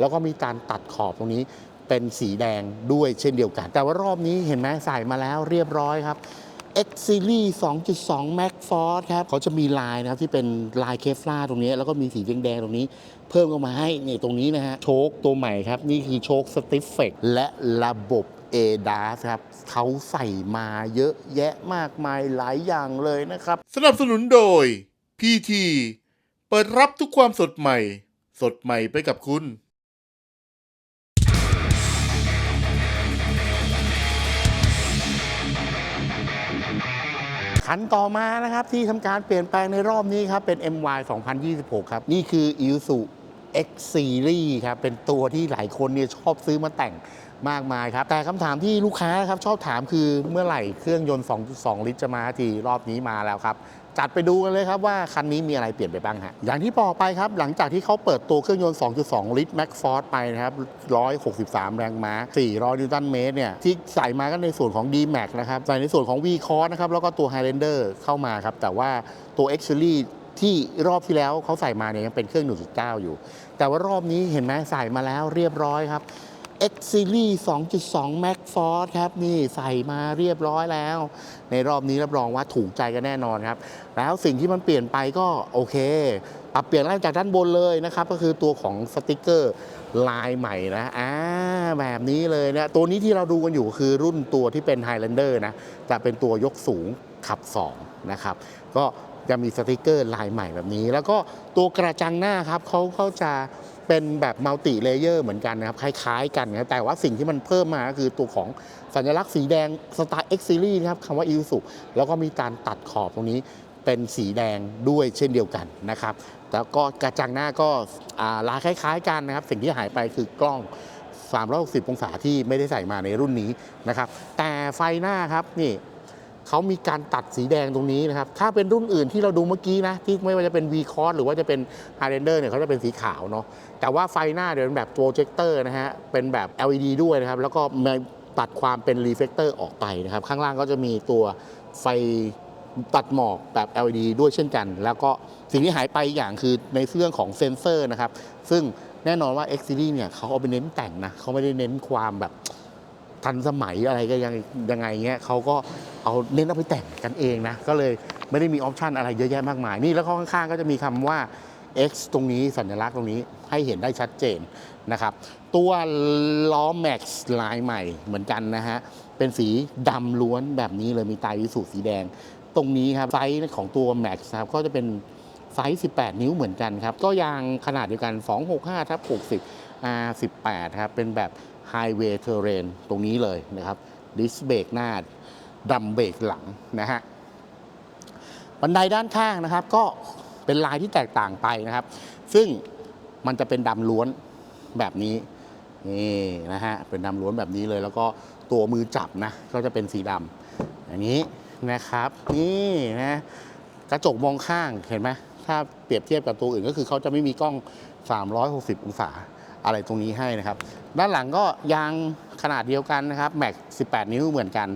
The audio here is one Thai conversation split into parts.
แล้วก็มีการตัดขอบตรงนี้เป็นสีแดงด้วยเช่นเดียวกัน แต่ว่ารอบนี้เห็นไหมใส่มาแล้วเรียบร้อยครับ X Series 2.2 Max Force ครับเขาจะมีลายนะครับที่เป็นลายเคฟลาตรงนี้ แล้วก็มีสีแดงๆตรงนี้ เพิ่มเข้ามาให้เนี่ยตรงนี้นะฮะโชคตัวใหม่ครับ นี่คือโชคสติฟเฟกและระบบ ADAS ครับเขาใส่มาเยอะแยะมากมายหลายอย่างเลยนะครับ สนับสนุนโดย PT เปิดรับทุกความสดใหม่ สดใหม่ไปกับคุณ คันต่อมานะครับที่ทำการเปลี่ยนแปลงในรอบนี้ครับเป็น MY 2026 ครับ นี่คือ Isuzu X Series ครับ เป็นตัวที่หลายคนเนี่ยชอบซื้อมาแต่งมากมายครับ แต่คำถามที่ลูกค้าครับชอบถามคือเมื่อไหร่เครื่องยนต์ 2.2 ลิตรจะมาทีรอบนี้มาแล้วครับ จัดไปดูกันเลยครับว่าคันนี้มีอะไรเปลี่ยนไปบ้างฮะ อย่างที่บอกไปครับ หลังจากที่เขาเปิดตัวเครื่องยนต์ 2.2 ลิตร Max Force ไปนะครับ 163 แรงม้า 400 นิวตันเมตรเนี่ย ที่ใส่มาก็ในส่วนของ D-Max นะครับ ใส่ในส่วนของ V Cross นะครับ แล้วก็ตัว Highlander เข้ามาครับ แต่ว่าตัว X Series ที่รอบที่แล้วเขาใส่มาเนี่ยยังเป็นเครื่อง 1.9 อยู่ แต่ว่ารอบนี้เห็นไหมใส่มาแล้วเรียบร้อยครับ X Series 2.2 Max Force ครับ นี่ใส่มาเรียบร้อยแล้ว ในรอบนี้รับรองว่าถูกใจกันแน่นอนครับ แล้วสิ่งที่มันเปลี่ยนไปก็โอเค ปรับเปลี่ยนไล่จากด้านบนเลยนะครับ ก็คือตัวของสติกเกอร์ลายใหม่นะอ่าแบบนี้เลยนะตัวนี้ที่เราดูกันอยู่คือรุ่นตัวที่เป็น Highlander นะ จะเป็นตัวยกสูงขับ 2 นะครับ ก็จะมีสติกเกอร์ลายใหม่แบบนี้ แล้วก็ตัวกระจังหน้าครับเขาเขาจะ เป็นแบบมัลติเลเยอร์เหมือนกันนะครับ คล้ายๆกันนะแต่ว่าสิ่งที่มันเพิ่มมาก็คือตัวของสัญลักษณ์สีแดงสไตล์ X Series นะครับคำว่า i s u แล้วก็มีการตัดขอบตรงนี้เป็นสีแดงด้วยเช่นเดียวกันนะครับ แล้วก็กระจังหน้าก็ลายคล้าย ๆ กันนะครับ สิ่งที่หายไปคือกล้อง360องศาที่ไม่ได้ใส่มาในรุ่นนี้นะครับ แต่ไฟหน้าครับนี่ เขามีการตัดสีแดงตรงนี้นะครับ ถ้าเป็นรุ่นอื่นที่เราดูเมื่อกี้นะ ที่ไม่ว่าจะเป็น V c o s หรือว่าจะเป็น Highlander เนี่ยเขาจะเป็นสีขาวเนาะ แต่ว่าไฟหน้าเดี๋ยวเป็นแบบโปรเจคเตอร์นะฮะ เป็นแบบ LED ด้วยนะครับ แล้วก็ตัดความเป็นรีเฟกเตอร์ออกไปนะครับ ข้างล่างก็จะมีตัวไฟตัดหมอกแบบ LED ด้วยเช่นกัน แล้วก็สิ่งที่หายไปอย่างคือในเรื่องของเซนเซอร์นะครับ ซึ่งแน่นอนว่า X Series เนี่ยเขาเอาไปเน้นแต่งนะเขาไม่ได้เน้นความแบบทันสมัยอะไรก็ยังยังไงเงี้ยเขาก็ เอาเน้นเอาไปแต่งกันเองนะ ก็เลยไม่ได้มีออปชันอะไรเยอะแยะมากมาย นี่แล้วข้างๆก็จะมีคำว่า X ตรงนี้สัญลักษณ์ตรงนี้ให้เห็นได้ชัดเจนนะครับ ตัวล้อแม็กซ์ลายใหม่เหมือนกันนะฮะ เป็นสีดำล้วนแบบนี้เลยมีตาวิสุสีแดง ตรงนี้ครับไซส์ของตัว Max ครับก็จะเป็นไซส์ 18 นิ้วเหมือนกันครับ ก็ยางขนาดเดียวกัน 265ทับ60 R18 ครับ เป็นแบบ Highway Terrain ตรงนี้เลยนะครับดิสเบรกหน้า ดัมเบรกหลังนะฮะบันไดด้านข้างนะครับ ก็เป็นลายที่แตกต่างไปนะครับ ซึ่งมันจะเป็นดำล้วนแบบนี้นี่นะฮะเป็นดำล้วนแบบนี้เลย แล้วก็ตัวมือจับนะก็จะเป็นสีดำอย่างนี้นะครับนี่นะกระจกมองข้างเห็นไหมถ้าเปรียบเทียบกับตัวอื่นก็คือเขาจะไม่มีกล้อง 360 องศาอะไรตรงนี้ให้นะครับ ด้านหลังก็ยางขนาดเดียวกันนะครับแม็ก18 นิ้วเหมือนกัน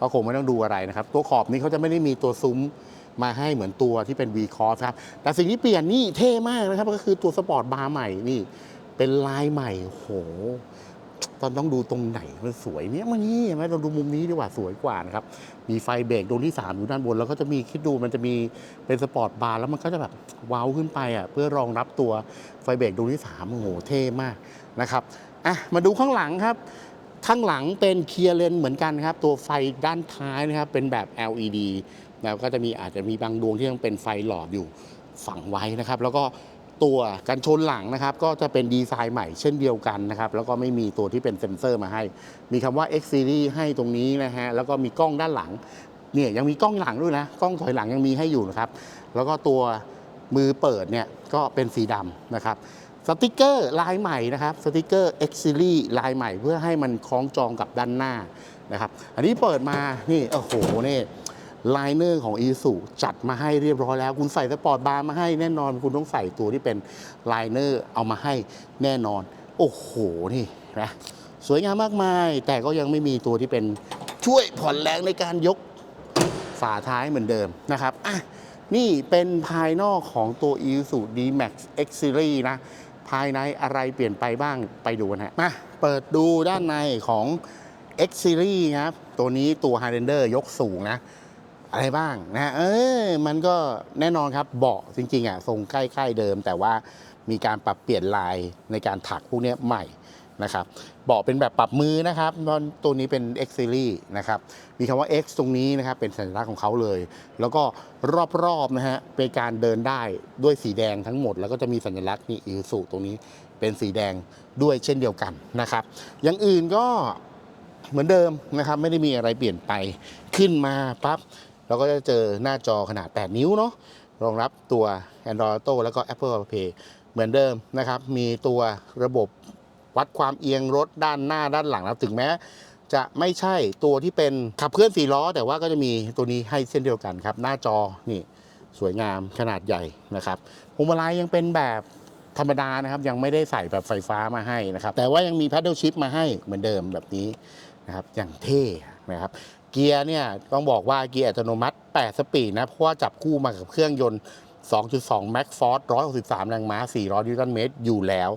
ก็คงไม่ต้องดูอะไรนะครับ ตัวขอบนี้เขาจะไม่ได้มีตัวซุ้มมาให้เหมือนตัวที่เป็น V c o s ครับ แต่สิ่งที่เปลี่ยนนี่เท่มากนะครับ ก็คือตัวสปอร์ตบาร์ใหม่นี่ เป็นลายใหม่โหตอนต้องดูตรงไหนมันสวยเนี่ยมันนี่ไหมเราดูมุมนี้ดีกว่าสวยกว่านะครับ มีไฟเบรกดวงที่ 3 อยู่ด้านบน แล้วก็จะมีคิดดูมันจะมีเป็นสปอร์ตบาร์แล้วมันก็จะแบบเว้าวขึ้นไปอะเพื่อรองรับตัวไฟเบรกดวงที่3โอ้โหเท่มากนะครับอะมาดูข้างหลังครับ ข้างหลังเป็นเคลียร์เลนเหมือนกันครับ ตัวไฟด้านท้ายนะครับเป็นแบบ LED แล้วก็จะมีอาจจะมีบางดวงที่ยังเป็นไฟหลอดอยู่ฝังไว้นะครับ แล้วก็ตัวกันชนหลังนะครับ ก็จะเป็นดีไซน์ใหม่เช่นเดียวกันนะครับ แล้วก็ไม่มีตัวที่เป็นเซ็นเซอร์มาให้ มีคำว่า X Series ให้ตรงนี้นะฮะแล้วก็มีกล้องด้านหลังเนี่ยยังมีกล้องหลังด้วยนะกล้องถอยหลังยังมีให้อยู่นะครับ แล้วก็ตัวมือเปิดเนี่ยก็เป็นสีดำนะครับ สติกเกอร์ลายใหม่นะครับสติกเกอร์ X Series ลายใหม่เพื่อให้มันคล้องจองกับด้านหน้านะครับ อันนี้เปิดมานี่โอ้โหนี่ไลเนอร์ของ i s u จัดมาให้เรียบร้อยแล้ว คุณใส่สปอร์ตบาร์มาให้แน่นอน คุณต้องใส่ตัวที่เป็นไลเนอร์เอามาให้แน่นอน โอ้โหนี่นะสวยงามมากมาย แต่ก็ยังไม่มีตัวที่เป็นช่วยผ่อนแรงในการยกฝาท้ายเหมือนเดิมนะครับอะนี่เป็นภายนอกของตัว i s u D-Max X Series นะ ภายในอะไรเปลี่ยนไปบ้างไปดูนะมาเปิดดูด้านในของ X Series ครับ ตัวนี้ตัว Highlander ยกสูงนะ อะไรบ้างนะเออมันก็แน่นอนครับเบาะจริงๆอะทรงใกล้ๆเดิม แต่ว่ามีการปรับเปลี่ยนลายในการถักพวกนี้ใหม่ นะครับเบาะเป็นแบบปรับมือนะครับตัวนี้เป็น X Series นะครับมีคำว่า X ตรงนี้นะครับเป็นสัญลักษณ์ของเขาเลย แล้วก็รอบๆนะฮะเป็นการเดินได้ด้วยสีแดงทั้งหมด แล้วก็จะมีสัญลักษณ์นี่อิสุตรงนี้เป็นสีแดงด้วยเช่นเดียวกันนะครับอย่างอื่นก็เหมือนเดิมนะครับไม่ได้มีอะไรเปลี่ยนไปขึ้นมาปั๊บเราก็จะเจอหน้าจอขนาด 8 นิ้วเนาะรองรับตัว Android Auto แล้วก็ Apple Pay เหมือนเดิมนะครับ มีตัวระบบ วัดความเอียงรถด้านหน้าด้านหลังแล้วถึงแม้จะไม่ใช่ตัวที่เป็นขับเคลื่อนสี่ล้อ แต่ว่าก็จะมีตัวนี้ให้เช่นเดียวกันครับ หน้าจอนี่สวยงามขนาดใหญ่นะครับพวงมาลัยยังเป็นแบบธรรมดานะครับ ยังไม่ได้ใส่แบบไฟฟ้ามาให้นะครับ แต่ว่ายังมี paddle shift มาให้เหมือนเดิมแบบนี้นะครับอย่างเท่นะครับเกียร์เนี่ยต้องบอกว่าเกียร์อัตโนมัติ 8 สปีดนะ เพราะว่าจับคู่มากับเครื่องยนต์ 2.2 Max Force 163 แรงม้า 400 นิวตันเมตรอยู่แล้ว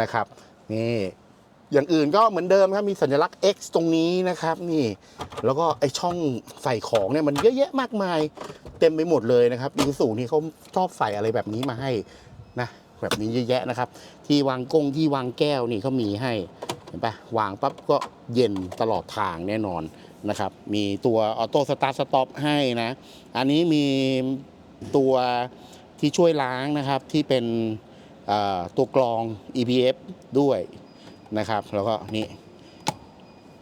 นะครับ นี่อย่างอื่นก็เหมือนเดิมครับมีสัญลักษณ์ X ตรงนี้นะครับ นี่ แล้วก็ไอช่องใส่ของเนี่ยมันเยอะแยะมากมาย เต็มไปหมดเลยนะครับอีสูนี่เขาชอบใส่อะไรแบบนี้มาให้นะแบบนี้เยอะแยะนะครับ ที่วางกงที่วางแก้วนี่เขามีให้เห็นปะวางปั๊บก็เย็นตลอดทางแน่นอนนะครับ มีตัวออโต้สตาร์ทสต็อปให้นะ อันนี้มีตัวที่ช่วยล้างนะครับที่เป็น ตัวกรอง EPF ด้วยนะครับ แล้วก็นี่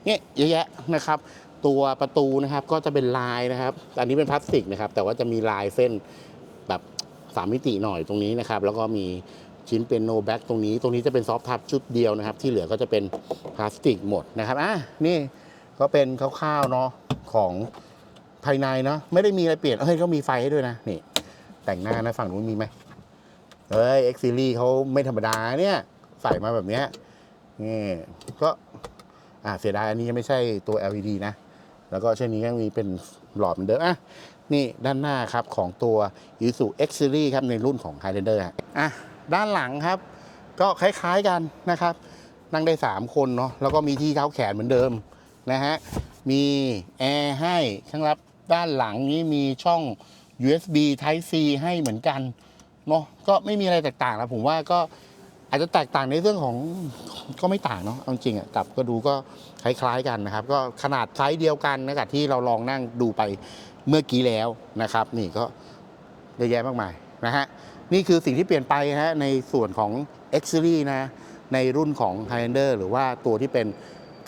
เนี่ยเยอะแยะนะครับ ตัวประตูนะครับก็จะเป็นลายนะครับ อันนี้เป็นพลาสติกนะครับ แต่ว่าจะมีลายเส้นแบบสามมิติหน่อยตรงนี้นะครับ แล้วก็มีชิ้นเป็นโนแบ็กตรงนี้ ตรงนี้จะเป็นซอฟทับชุดเดียวนะครับ ที่เหลือก็จะเป็นพลาสติกหมดนะครับอะนี่ก็เป็นคร่าวๆเนาะของภายในเนาะไม่ได้มีอะไรเปลี่ยนเฮ้ยเขามีไฟให้ด้วยนะนี่แต่งหน้านะฝั่งนู้นมีไหม เฮ้ย X Series เขาไม่ธรรมดาเนี่ย ใส่มาแบบเนี้ยนี่ก็อ่าเสียดายอันนี้ยังไม่ใช่ตัว LED นะ แล้วก็เช่นนี้ยังมีเป็นหลอดเหมือนเดิมอะนี่ด้านหน้าครับของตัว i s u X Series ครับในรุ่นของ Highlander ฮะอะด้านหลังครับ ก็คล้ายๆกันนะครับ นั่งได้ 3 คนเนาะแล้วก็มีที่เท้าแขนเหมือนเดิมนะฮะมีแอร์ให้ข้างรับด้านหลังนี้มีช่อง USB Type C ให้เหมือนกัน เนาะก็ไม่มีอะไรแตกต่างนะผมว่าก็อาจจะแตกต่างในเรื่องของก็ไม่ต่างเนาะเอาจริงอะกับก็ดูก็คล้ายๆกันนะครับ ก็ขนาดไซส์เดียวกันนะครับที่เราลองนั่งดูไปเมื่อกี้แล้วนะครับ นี่ก็เยอะแยะมากมายนะฮะนี่คือสิ่งที่เปลี่ยนไปฮะในส่วนของ X Series นะในรุ่นของ Highlander หรือว่าตัวที่เป็น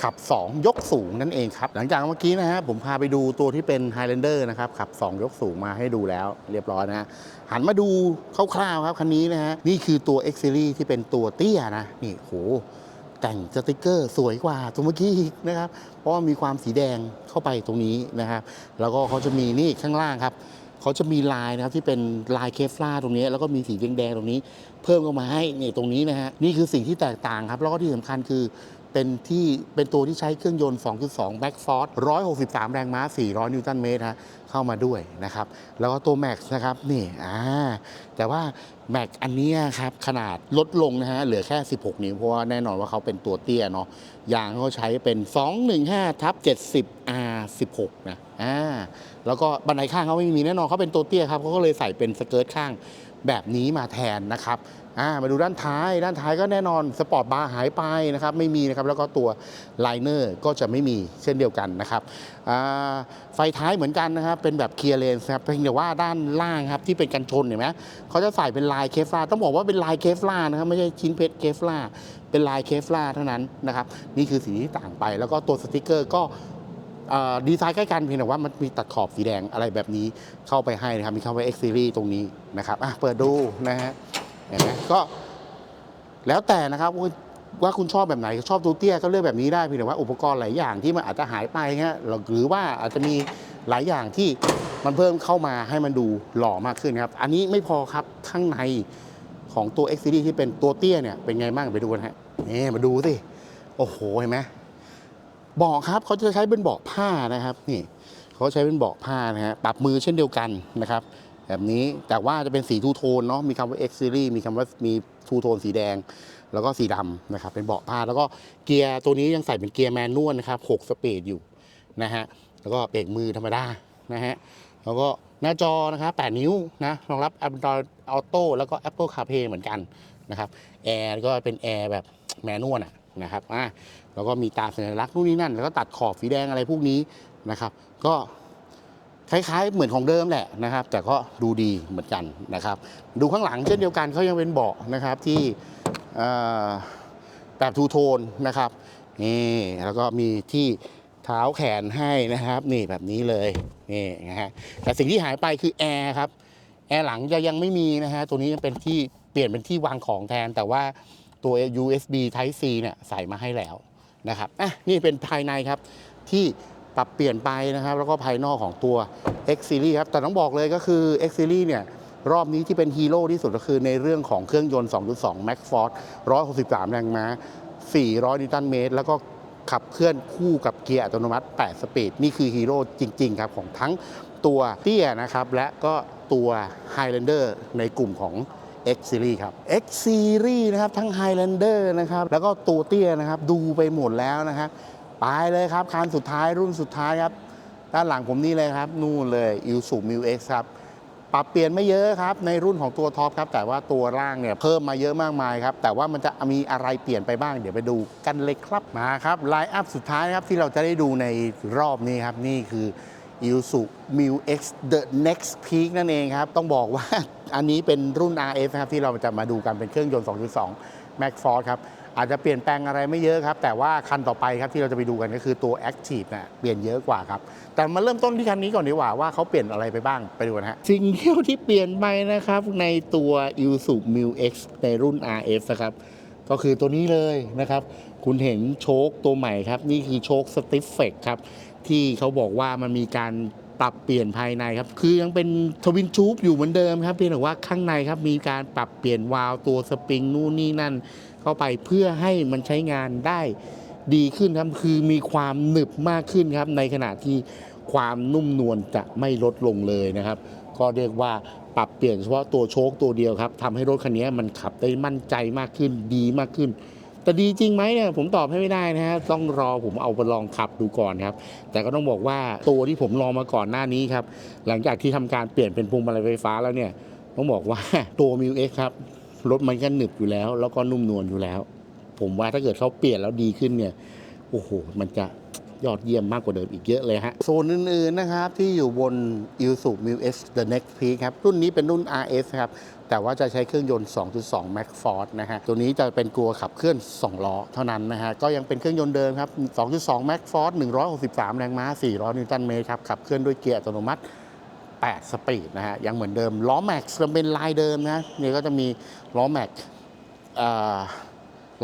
ขับ 2 ยกสูงนั่นเองครับ หลังจากเมื่อกี้นะฮะผมพาไปดูตัวที่เป็น Highlander นะครับขับ 2 ยกสูงมาให้ดูแล้วเรียบร้อยนะฮะหันมาดูคร่าวๆครับคันนี้นะฮะนี่คือตัว X Series ที่เป็นตัวเตี้ยนะนี่โหแต่งสติกเกอร์สวยกว่าตัวเมื่อกี้นะครับ เพราะว่ามีความสีแดงเข้าไปตรงนี้นะครับ แล้วก็เขาจะมีนี่ข้างล่างครับเขาจะมีลายนะครับที่เป็นลายเคฟลาตรงนี้ แล้วก็มีสีแดงๆตรงนี้ เพิ่มเข้ามาให้นี่ตรงนี้นะฮะนี่คือสิ่งที่แตกต่างครับ แล้วก็ที่สำคัญคือ เป็นที่เป็นตัวที่ใช้เครื่องยนต์ 2.2 Back Force 163 แรงม้า 400 นิวตันเมตรฮะเข้ามาด้วยนะครับ แล้วก็ตัว Max นะครับ นี่อ่าแต่ว่า Max อันนี้ครับขนาดลดลงนะฮะเหลือแค่ 16 นิ้ว เพราะว่าแน่นอนว่าเขาเป็นตัวเตี้ยเนาะยางเขาใช้เป็น 215ทับ70 R16 นะอ่าแล้วก็บันไดข้างเขาไม่มีแน่นอนเขาเป็นตัวเตี้ยครับเขาก็เลยใส่เป็นสเกิร์ตข้าง แบบนี้มาแทนนะครับมาดูด้านท้ายด้านท้ายก็แน่นอนสปอร์ตบาร์หายไปนะครับไม่มีนะครับแล้วก็ตัวไลเนอร์ก็จะไม่มีเช่นเดียวกันนะครับไฟท้ายเหมือนกันนะครับเป็นแบบเคลียร์เลนครับเพียงแต่ว่าด้านล่างครับที่เป็นกันชนเห็นไหมเขาจะใส่เป็นลายเคฟลาต้องบอกว่าเป็นลายเคฟลานะครับไม่ใช่ชิ้นเพชรเคฟลาเป็นลายเคฟลาเท่านั้นนะครับนี่คือสิ่งที่ต่างไป แล้วก็ตัวสติกเกอร์ก็ ดีไซน์ใกล้กันเพียงแต่ว่ามันมีตัดขอบสีแดงอะไรแบบนี้เข้าไปให้นะครับ มีเข้าไป X Series ตรงนี้นะครับอะเปิดดูนะฮะเห็นไหมก็แล้วแต่นะครับว่าคุณชอบแบบไหนชอบตัวเตี้ยก็เลือกแบบนี้ได้เพียงแต่ว่าอุปกรณ์หลายอย่างที่มันอาจจะหายไปฮะหรือว่าอาจจะมีหลายอย่างที่มันเพิ่มเข้ามาให้มันดูหล่อมากขึ้นครับ อันนี้ไม่พอครับข้างในของตัว X Series ที่เป็นตัวเตี้ยเนี่ยเป็นไงบ้างไปดูกันฮะนี่มาดูสิโอ้โหเห็นไหม บาะครับเขาจะใช้เป็นเบาะผ้านะครับนี่เขาใช้เป็นเบาะผ้านะฮะปรับมือเช่นเดียวกันนะครับแบบนี้แต่ว่าจะเป็นสีทูโทนเนาะมีคำว่า X Series มีคำว่ามีทูโทนสีแดง แล้วก็สีดำนะครับเป็นเบาะผ้าแล้วก็เกียร์ตัวนี้ยังใส่เป็นเกียร์แมนนวลนะครับ6สปีดอยู่นะฮะแล้วก็เบรกมือธรรมดานะฮะแล้วก็หน้าจอนะครับ8นิ้วนะรองรับ Android Auto แล้วก็ Apple CarPlay เหมือนกันนะครับแอร์ก็เป็นแอร์แบบแมนนวลอะ นะครับอะแล้วก็มีตาสัญลักษณ์นู่นนี่นั่น แล้วก็ตัดขอบสีแดงอะไรพวกนี้นะครับ ก็คล้ายๆ เหมือนของเดิมแหละนะครับ แต่ก็ดูดีเหมือนกันนะครับ ดูข้างหลังเช่นเดียวกันเขายังเป็นเบาะนะครับที่แบบทูโทนนะครับนี่แล้วก็มีที่เท้าแขนให้นะครับ นี่แบบนี้เลยนี่นะฮะแต่สิ่งที่หายไปคือแอร์ครับแอร์หลังจะยังไม่มีนะฮะตัวนี้เป็นที่เปลี่ยนเป็นที่วางของแทนแต่ว่า ตัว USB Type C เนี่ยใส่มาให้แล้วนะครับอะนี่เป็นภายในครับที่ปรับเปลี่ยนไปนะครับ แล้วก็ภายนอกของตัว X Series ครับแต่ต้องบอกเลยก็คือ X Series เนี่ยรอบนี้ที่เป็นฮีโร่ที่สุดก็คือในเรื่องของเครื่องยนต์ 2.2 Max Force 163 แรงม้า 400 นิวตันเมตร แล้วก็ขับเคลื่อนคู่กับเกียร์อัตโนมัติ 8 สปีด นี่คือฮีโร่จริง ๆ ครับของทั้งตัวเตี้ยนะครับ และก็ตัว Highlander ในกลุ่มของ X Series ครับ X Series นะครับทั้ง Highlander นะครับแล้วก็ตัวเตี้ยนะครับดูไปหมดแล้วนะครับไปเลยครับคันสุดท้ายรุ่นสุดท้ายครับ ด้านหลังผมนี่เลยครับ นู่นเลย i s u m u X ครับปรับเปลี่ยนไม่เยอะครับ ในรุ่นของตัวท็อปครับ แต่ว่าตัวร่างเนี่ยเพิ่มมาเยอะมากมายครับ แต่ว่ามันจะมีอะไรเปลี่ยนไปบ้าง เดี๋ยวไปดูกันเลยครับมาครับไลน์อัพสุดท้ายครับที่เราจะได้ดูในรอบนี้ครับนี่คือ i s u m u X The Next Peak นั่นเองครับ ต้องบอกว่าอันนี้เป็นรุ่น RS นะครับ ที่เราจะมาดูกันเป็นเครื่องยนต์ 2.2 Max Force ครับ อาจจะเปลี่ยนแปลงอะไรไม่เยอะครับ แต่ว่าคันต่อไปครับที่เราจะไปดูกันก็คือตัว Active นะเปลี่ยนเยอะกว่าครับ แต่มาเริ่มต้นที่คันนี้ก่อนดีกว่าว่าเขาเปลี่ยนอะไรไปบ้างไปดูกันฮะสิ่งเดียวที่เปลี่ยนไปนะครับในตัว i s u m u X ในรุ่น RS นะครับก็คือตัวนี้เลยนะครับ คุณเห็นโชคตัวใหม่ครับ นี่คือโชคสติฟเฟกครับ ที่เขาบอกว่ามันมีการปรับเปลี่ยนภายในครับ คือยังเป็นทวินชูบอยู่เหมือนเดิมครับเพียงแต่ว่าข้างในครับมีการปรับเปลี่ยนวาล์วตัวสปริงนู่นนี่นั่น เข้าไปเพื่อให้มันใช้งานได้ดีขึ้นครับคือมีความหนึบมากขึ้นครับ ในขณะที่ความนุ่มนวลจะไม่ลดลงเลยนะครับ ก็เรียกว่าปรับเปลี่ยนเฉพาะตัวโชคตัวเดียวครับทำให้รถคันนี้มันขับได้มั่นใจมากขึ้นดีมากขึ้น แต่ดีจริงไหมเนี่ยผมตอบให้ไม่ได้นะฮะต้องรอผมเอาไปลองขับดูก่อนครับ แต่ก็ต้องบอกว่าตัวที่ผมลองมาก่อนหน้านี้ครับ หลังจากที่ทำการเปลี่ยนเป็นพวงมาลัยไฟฟ้าแล้วเนี่ยต้องบอกว่าตัวมิวเอ็กครับรถมันก็หนึบอยู่แล้ว แล้วก็นุ่มนวลอยู่แล้ว ผมว่าถ้าเกิดเขาเปลี่ยนแล้วดีขึ้นเนี่ยโอ้โห มันจะ ยอดเยี่ยมมากกว่าเดิมอีกเยอะเลยฮะโซนอื่นๆนะครับที่อยู่บน i s u m u X The Next Peak ครับรุ่นนี้เป็นรุ่น RS ครับแต่ว่าจะใช้เครื่องยนต์ 2.2 Max Force นะฮะ ตัวนี้จะเป็นกลัวขับเคลื่อน 2 ล้อเท่านั้นนะฮะ ก็ยังเป็นเครื่องยนต์เดิมครับ 2.2 Max Force 163 แรงม้า 400 นิวตันเมตรครับ ขับเคลื่อนด้วยเกียร์อัตโนมัติ 8 สปีดนะฮะ ยังเหมือนเดิม ล้อแม็กซ์เป็นลายเดิมนะ นี่ก็จะมีล้อแม็กซ์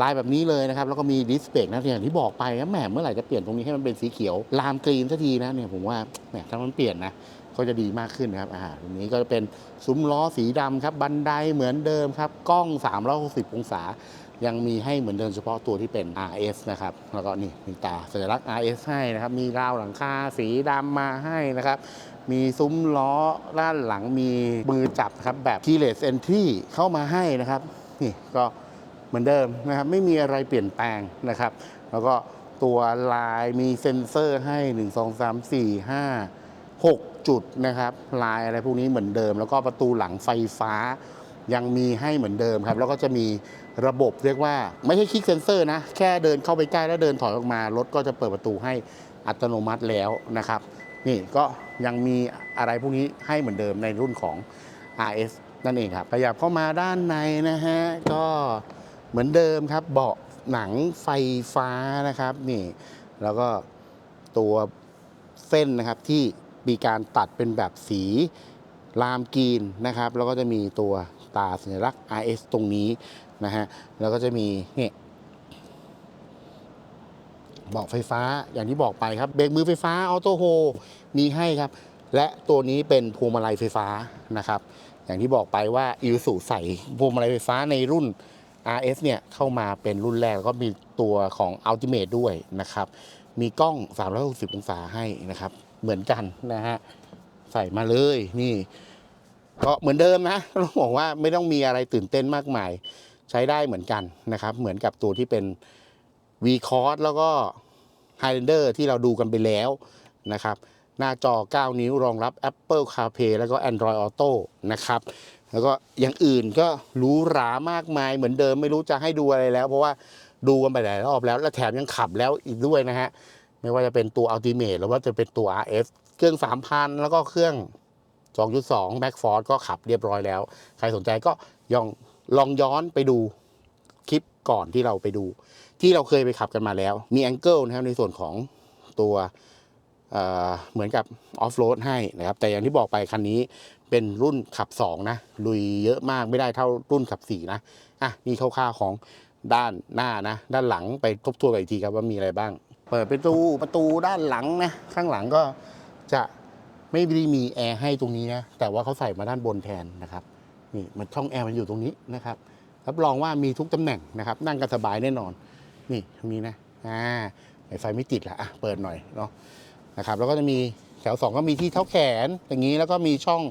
ลายแบบนี้เลยนะครับ แล้วก็มีดิสเบรกนะอย่างที่บอกไปแหมเมื่อไหร่จะเปลี่ยนตรงนี้ให้มันเป็นสีเขียวลามกรีนสักทีนะเนี่ยผมว่าแหมถ้ามันเปลี่ยนนะก็จะดีมากขึ้นนะครับอ่าตรงนี้ก็จะเป็นซุ้มล้อสีดำครับ บันไดเหมือนเดิมครับ กล้อง 360 องศา ยังมีให้เหมือนเดิมเฉพาะตัวที่เป็น RS นะครับ แล้วก็นี่มีตาสัญลักษณ์ RS ให้นะครับ มีราวหลังคาสีดำมาให้นะครับมีซุ้มล้อด้านหลังมีมือจับครับแบบ keyless entry เข้ามาให้นะครับ นี่ก็ เหมือนเดิมนะครับไม่มีอะไรเปลี่ยนแปลงนะครับ แล้วก็ตัวลายมีเซ็นเซอร์ให้ 1 2 3 4 5 6 จุดนะครับ ลายอะไรพวกนี้เหมือนเดิม แล้วก็ประตูหลังไฟฟ้ายังมีให้เหมือนเดิมครับ แล้วก็จะมีระบบเรียกว่าไม่ใช่คลิกเซนเซอร์นะ แค่เดินเข้าไปใกล้แล้วเดินถอยออกมา รถก็จะเปิดประตูให้อัตโนมัติแล้วนะครับ นี่ก็ยังมีอะไรพวกนี้ให้เหมือนเดิมในรุ่นของ RS นั่นเองครับขยับเข้ามาด้านในนะฮะ ก็ เหมือนเดิมครับ เบาะหนังไฟฟ้านะครับนี่แล้วก็ตัวเส้นนะครับที่มีการตัดเป็นแบบสีลามกรีนนะครับ แล้วก็จะมีตัวตาสัญลักษณ์ RS ตรงนี้นะฮะแล้วก็จะมีเนี่ยเบาะไฟฟ้าอย่างที่บอกไปครับเบรกมือไฟฟ้าออโต้โฮมีให้ครับ และตัวนี้เป็นพวงมาลัยไฟฟ้านะครับ อย่างที่บอกไปว่าอิวสุใส่พวงมาลัยไฟฟ้าในรุ่น RS เนี่ยเข้ามาเป็นรุ่นแรกแล้วก็มีตัวของ Ultimate ด้วยนะครับ มีกล้อง 360 องศาให้นะครับ เหมือนกันนะฮะ ใส่มาเลยนี่ ก็เหมือนเดิมนะต้องบอกว่าไม่ต้องมีอะไรตื่นเต้นมากมาย ใช้ได้เหมือนกันนะครับ เหมือนกับตัวที่เป็น v c o r s แล้วก็ Highlander ที่เราดูกันไปแล้วนะครับ หน้าจอ 9 นิ้วรองรับ Apple CarPlay แล้วก็ Android Auto นะครับ แล้วก็อย่างอื่นก็หรูหรามากมายเหมือนเดิมไม่รู้จะให้ดูอะไรแล้ว เพราะว่าดูกันไปหลายรอบแล้วและแถมยังขับแล้วอีกด้วยนะฮะ ไม่ว่าจะเป็นตัว Ultimate หรือว่าจะเป็นตัว RS เครื่อง 3,000 แล้วก็เครื่อง 2.2 Back Force ก็ขับเรียบร้อยแล้ว ใครสนใจก็ยองลองย้อนไปดูคลิปก่อนที่เราไปดู ที่เราเคยไปขับกันมาแล้ว มีแองเกิลนะครับในส่วนของตัวเเหมือนกับออฟโรดให้นะครับ แต่อย่างที่บอกไปคันนี้ เป็นรุ่นขับ 2 นะ ลุยเยอะมากไม่ได้เท่ารุ่นขับ 4 นะ อะนี่คร่าวๆของด้านหน้านะ ด้านหลังไปทบทวนกันอีกทีครับว่ามีอะไรบ้าง เปิดประตูประตูด้านหลังนะ ข้างหลังก็จะไม่ได้มีแอร์ให้ตรงนี้นะ แต่ว่าเขาใส่มาด้านบนแทนนะครับ นี่มันช่องแอร์มันอยู่ตรงนี้นะครับรับรองว่ามีทุกตำแหน่งนะครับ นั่งกันสบายแน่นอน นี่ตรงนี้นะ อ่าไฟไฟไม่ติดละอะเปิดหน่อยเนาะนะครับ แล้วก็จะมี ถวสองก็มีที่เท้าแขนอย่างนี้แล้วก็มีช่อง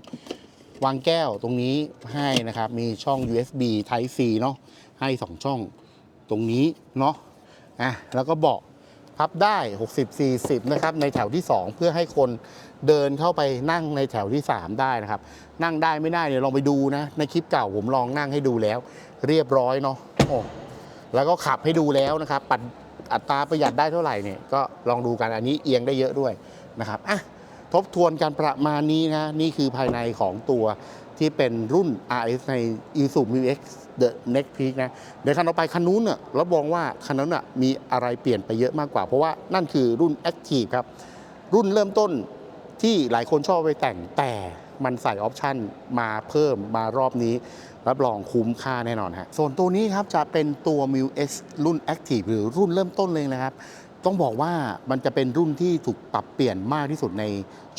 วางแก้วตรงนี้ให้นะครับ มีช่อง USB Type C เนาะให้สองช่องตรงนี้เนาะอะแล้วก็เบาะพับได้ 60 40 นะครับ ในแถวที่ 2 เพื่อให้คนเดินเข้าไปนั่งในแถวที่ 3 ได้นะครับ นั่งได้ไม่ได้เนี่ยลองไปดูนะ ในคลิปเก่าผมลองนั่งให้ดูแล้ว เรียบร้อยเนาะโอ้แล้วก็ขับให้ดูแล้วนะครับ ปัดอัตราประหยัดได้เท่าไหร่เนี่ยก็ลองดูกันอันนี้เอียงได้เยอะด้วยนะครับอะ ทบทวนกันประมาณนี้นะ นี่คือภายในของตัวที่เป็นรุ่น RS ใน Isuzu m u X The Next Peak นะเดี๋ยวคันต่อไปคันนู้นน่ะรับรองว่าคันนั้นน่ะมีอะไรเปลี่ยนไปเยอะมากกว่า เพราะว่านั่นคือรุ่น Active ครับ รุ่นเริ่มต้นที่หลายคนชอบไปแต่งแต่มันใส่ออปชันมาเพิ่มมารอบนี้ รับรองคุ้มค่าแน่นอนฮะส่วนตัวนี้ครับจะเป็นตัว m u X รุ่น Active หรือรุ่นเริ่มต้นเลยนะครับ ต้องบอกว่ามันจะเป็นรุ่นที่ถูกปรับเปลี่ยนมากที่สุดใน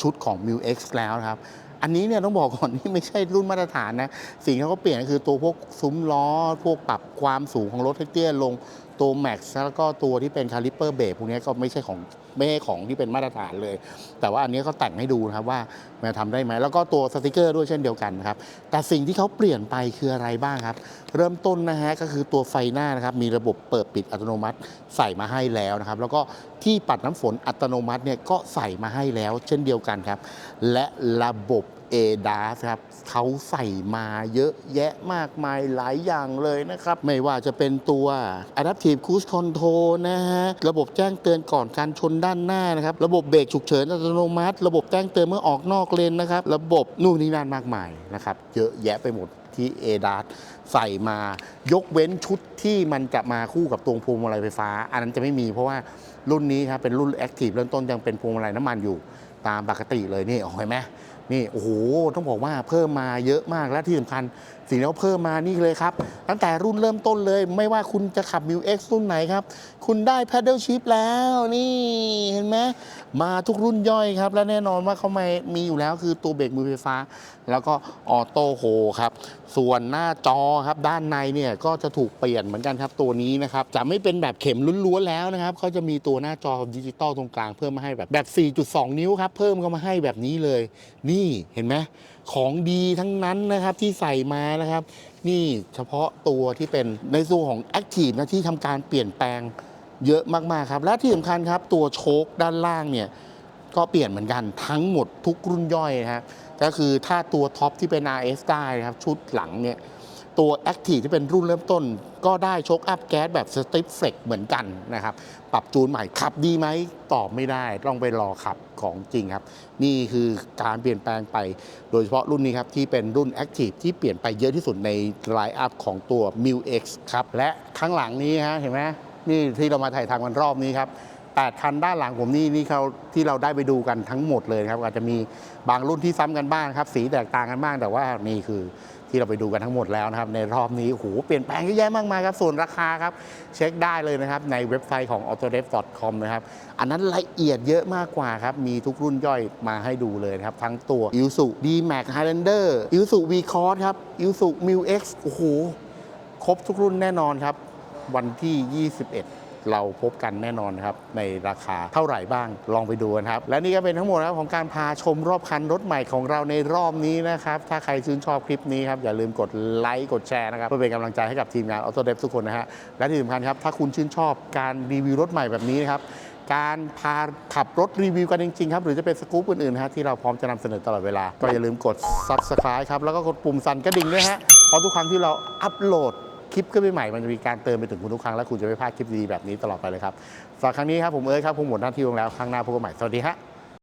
ชุดของ m u X แล้วนะครับ อันนี้เนี่ยต้องบอกก่อนนี่ไม่ใช่รุ่นมาตรฐานนะ สิ่งที่เขาเปลี่ยนก็คือตัวพวกซุ้มล้อ พวกปรับความสูงของรถให้เตี้ยลง ตัวแม็กซ์แล้วก็ตัวที่เป็นคาลิปเปอร์เบรพวกนี้ก็ไม่ใช่ของไม่ใช่ของที่เป็นมาตรฐานเลย แต่ว่าอันนี้เขาแต่งให้ดูนะครับว่ามันทำได้ไหมแล้วก็ตัวสติกเกอร์ด้วยเช่นเดียวกันนะครับแต่สิ่งที่เขาเปลี่ยนไปคืออะไรบ้างครับ เริ่มต้นนะฮะก็คือตัวไฟหน้านะครับมีระบบเปิดปิดอัตโนมัติใส่มาให้แล้วนะครับแล้วก็ที่ปัดน้ำฝนอัตโนมัติเนี่ยก็ใส่มาให้แล้ว เช่นเดียวกันครับและระบบ ADAS ครับเขาใส่มาเยอะแยะมากมายหลายอย่างเลยนะครับ ไม่ว่าจะเป็นตัว Adaptive Cruise Control นะฮะ ระบบแจ้งเตือนก่อนการชนด้านหน้านะครับ ระบบเบรกฉุกเฉินอัตโนมัติ ระบบแจ้งเตือนเมื่อออกนอกเลนนะครับ ระบบนู่นนี่นั่นมากมายนะครับ เยอะแยะไปหมดที่ ADAS ใส่มายกเว้นชุดที่มันจะมาคู่กับตรงพวงมาลัยไฟฟ้า อันนั้นจะไม่มีเพราะว่ารุ่นนี้ครับเป็นรุ่น Active เริ่มต้นยังเป็นพวงมาลัยน้ำมันอยู่ตามปกติเลยนี่เห็นไหม นี่โอ้โหต้องบอกว่าเพิ่มมาเยอะมากและที่สำคัญสิ่งที่เขาเพิ่มมานี่เลยครับ ตั้งแต่รุ่นเริ่มต้นเลย ไม่ว่าคุณจะขับ m u X รุ่นไหนครับ คุณได้ Paddle Shift แล้วนี่เห็นไหม มาทุกรุ่นย่อยครับ และแน่นอนว่าเขาไม่มีอยู่แล้วคือตัวเบรกมือไฟฟ้า แล้วก็ออโต้โฮครับ ส่วนหน้าจอครับด้านในเนี่ยก็จะถูกเปลี่ยนเหมือนกันครับตัวนี้นะครับจะไม่เป็นแบบเข็มล้วนๆแล้วนะครับเขาจะมีตัวหน้าจอดิจิตอลตรงกลางเพิ่มมาให้แบบแบบ 4.2 นิ้วครับเพิ่มเข้ามาให้แบบนี้เลย นี่เห็นไหมของดีทั้งนั้นนะครับที่ใส่มานะครับ นี่เฉพาะตัวที่เป็นในส่วนของ Active นะที่ทำการเปลี่ยนแปลง เยอะมากๆครับ และที่สำคัญครับ ตัวโชคด้านล่างเนี่ยก็เปลี่ยนเหมือนกันทั้งหมดทุกรุ่นย่อยนะฮะก็คือถ้าตัวท็อปที่เป็น RS ได้นะครับ ชุดหลังเนี่ยตัว Active ที่เป็นรุ่นเริ่มต้น ก็ได้โชคอัพแก๊สแบบสติปเฟกเหมือนกันนะครับ ปรับจูนใหม่ขับดีไหมตอบไม่ได้ ต้องไปรอขับของจริงครับ นี่คือการเปลี่ยนแปลงไป โดยเฉพาะรุ่นนี้ครับ ที่เป็นรุ่น Active ที่เปลี่ยนไปเยอะที่สุดในไลน์อัพของตัว m u X ครับ และข้างหลังนี้ฮะเห็นไหม นี่ที่เรามาถ่ายทางวันรอบนี้ครับ8คันด้านหลังผมนี่นี่เขาที่เราได้ไปดูกันทั้งหมดเลยครับอาจจะมีบางรุ่นที่ซ้ำกันบ้างครับ สีแตกต่างกันบ้าง แต่ว่านี่คือที่เราไปดูกันทั้งหมดแล้วนะครับในรอบนี้โหเปลี่ยนแปลงเยอะแยะมากมายครับ ส่วนราคาครับ เช็คได้เลยนะครับ ในเว็บไซต์ของ autodev.com นะครับ อันนั้นละเอียดเยอะมากกว่าครับ มีทุกรุ่นย่อยมาให้ดูเลยครับ ทั้งตัว i s u D-Max Highlander i s u V-Cross ครับ i s u m u X โอ้โหครบทุกรุ่นแน่นอนครับ วันที่ 21เราพบกันแน่นอนครับในราคาเท่าไหร่บ้างลองไปดูกันครับ และนี่ก็เป็นทั้งหมดครับของการพาชมรอบคันรถใหม่ของเราในรอบนี้นะครับ ถ้าใครชื่นชอบคลิปนี้ครับอย่าลืมกดไลค์กดแชร์นะครับเพื่อเป็นกำลังใจให้กับทีมงานออโตเดฟทุกคนนะฮะและที่สำคัญครับถ้าคุณชื่นชอบการรีวิวรถใหม่แบบนี้นะครับการพาขับรถรีวิวกันจริงๆครับ หรือจะเป็นสกู๊ปอื่นๆนะฮะที่เราพร้อมจะนำเสนอตลอดเวลา ก็อย่าลืมกด Subscribe ครับแล้วก็กดปุ่มสั่นกระดิ่งด้วยฮะเพราะทุกครั้งที่เราอัปโหลด คลิปขึ้นใหม่มันจะมีการเติมไปถึงคุณทุกครั้งและคุณจะไม่พลาดคลิปดีๆแบบนี้ตลอดไปเลยครับสำหรับครั้งนี้ครับผมเอิร์ธครับผมหมดหน้าที่ลงแล้วครั้งหน้าพบกันใหม่สวัสดีฮะ